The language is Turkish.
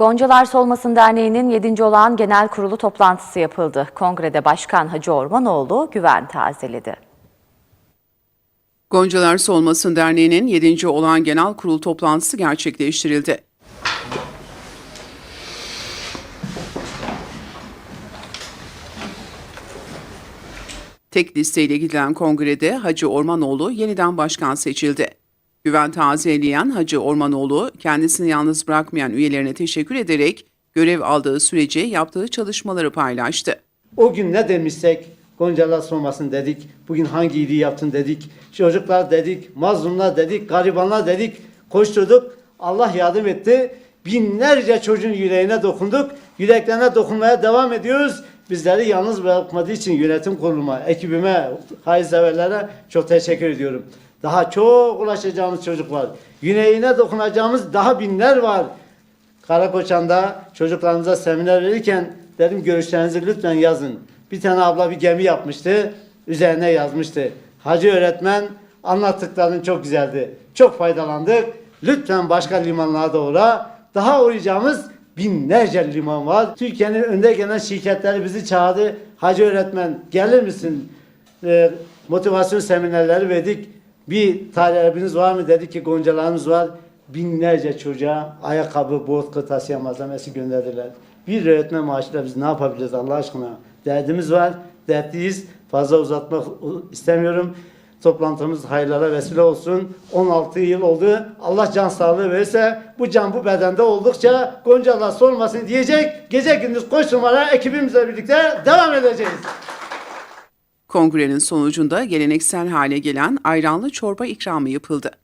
Goncalar Solmasın Derneği'nin 7. olan genel kurulu toplantısı yapıldı. Kongrede Başkan Hacı Ormanoğlu güven tazeledi. Goncalar Solmasın Derneği'nin 7. olan genel kurul toplantısı gerçekleştirildi. Tek listeyle gidilen kongrede Hacı Ormanoğlu yeniden başkan seçildi. Güven tazeleyen Hacı Ormanoğlu kendisini yalnız bırakmayan üyelerine teşekkür ederek görev aldığı sürece yaptığı çalışmaları paylaştı. O gün ne demişsek Goncalar solmasın dedik. Bugün hangi iyiliği yaptın dedik. Çocuklar dedik, mazlumlar dedik, garibanlar dedik. Koşturduk. Allah yardım etti. Binlerce çocuğun yüreğine dokunduk. Yüreklerine dokunmaya devam ediyoruz. Bizleri yalnız bırakmadığı için yönetim kuruluma, ekibime, hayırseverlere çok teşekkür ediyorum. Daha çok ulaşacağımız çocuk var. Yüreğine dokunacağımız daha binler var. Karakoçan'da çocuklarımıza seminer verirken dedim görüşlerinizi lütfen yazın. Bir tane abla bir gemi yapmıştı. Üzerine yazmıştı. Hacı öğretmen anlattıkların çok güzeldi. Çok faydalandık. Lütfen başka limanlara da uğra. Daha uğrayacağımız binlerce liman var. Türkiye'nin önde gelen şirketleri bizi çağırdı. Hacı öğretmen gelir misin? Ee, motivasyon seminerleri verdik. Bir talebiniz var mı? Dedi ki goncalarımız var. Binlerce çocuğa ayakkabı, bot, kırtasiye malzemesi gönderdiler. Bir öğretmen maaşıyla biz ne yapabiliriz Allah aşkına? Derdimiz var, dertliyiz. Fazla uzatmak istemiyorum. Toplantımız hayırlara vesile olsun. 16 yıl oldu. Allah can sağlığı verirse bu can bu bedende oldukça goncalar solmasın diyecek. Gece gündüz koşturmalara ekibimizle birlikte devam edeceğiz. Kongrenin sonucunda geleneksel hale gelen ayranlı çorba ikramı yapıldı.